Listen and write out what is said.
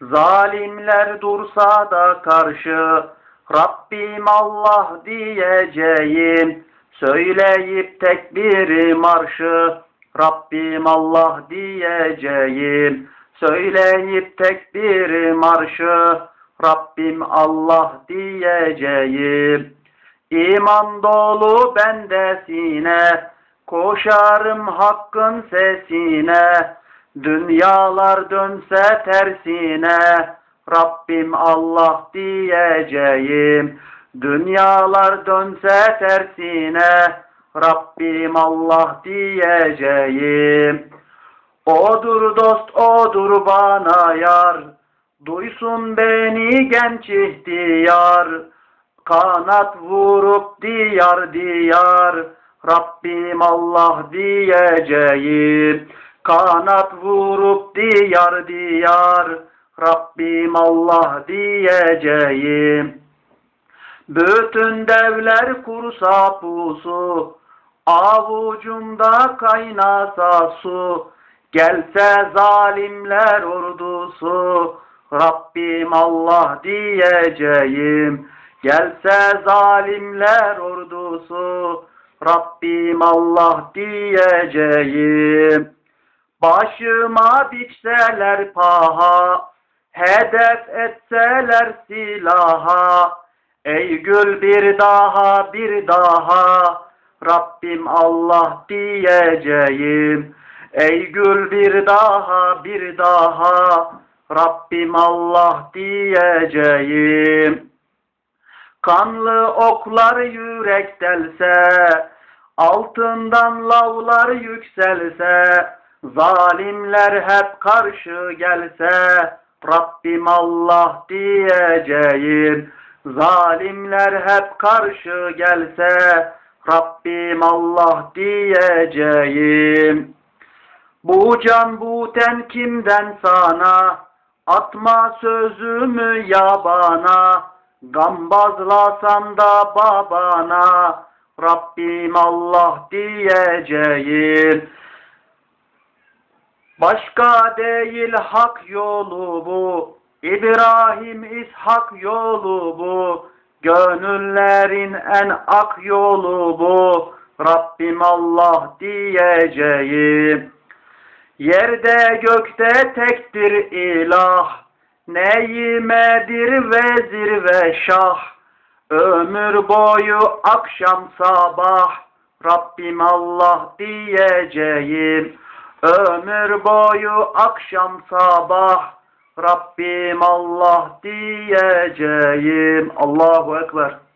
Zalimler dursa da karşı Rabbim Allah diyeceğim. Söyleyip tekbiri marşı Rabbim Allah diyeceğim. Söyleyip tekbiri marşı Rabbim Allah diyeceğim. İman dolu bendesine Koşarım hakkın sesine Dünyalar dönse tersine Rabbim Allah diyeceğim. Dünyalar dönse tersine Rabbim Allah diyeceğim. Odur dost odur bana yar. Duysun beni genç ihtiyar. Kanat vurup diyar diyar. Rabbim Allah diyeceğim. Kanat vurup diyar diyar. Rabbim Allah diyeceğim. Bütün devler kursa pusu, avucumda kaynasa su, gelse zalimler ordusu, Rabbim Allah diyeceğim. Gelse zalimler ordusu, Rabbim Allah diyeceğim. Başıma biçseler paha, hedef etseler silaha, ey gül bir daha bir daha, Rabbim Allah diyeceğim. Ey gül bir daha bir daha, Rabbim Allah diyeceğim. Kanlı oklar yürek delse, altından lavlar yükselse, zalimler hep karşı gelse, Rabbim Allah diyeceğim. Zalimler hep karşı gelse, Rabbim Allah diyeceğim. Bu can bu ten kimden sana, atma sözümü yabana, gambazlasan da babana, Rabbim Allah diyeceğim. Başka değil hak yolu bu, İbrahim İshak yolu bu, gönüllerin en ak yolu bu, Rabbim Allah diyeceğim. Yerde gökte tektir ilah, neyimedir vezir ve şah, ömür boyu akşam sabah, Rabbim Allah diyeceğim. Ömür boyu akşam sabah Rabbim Allah diyeceğim. Allahu Ekber.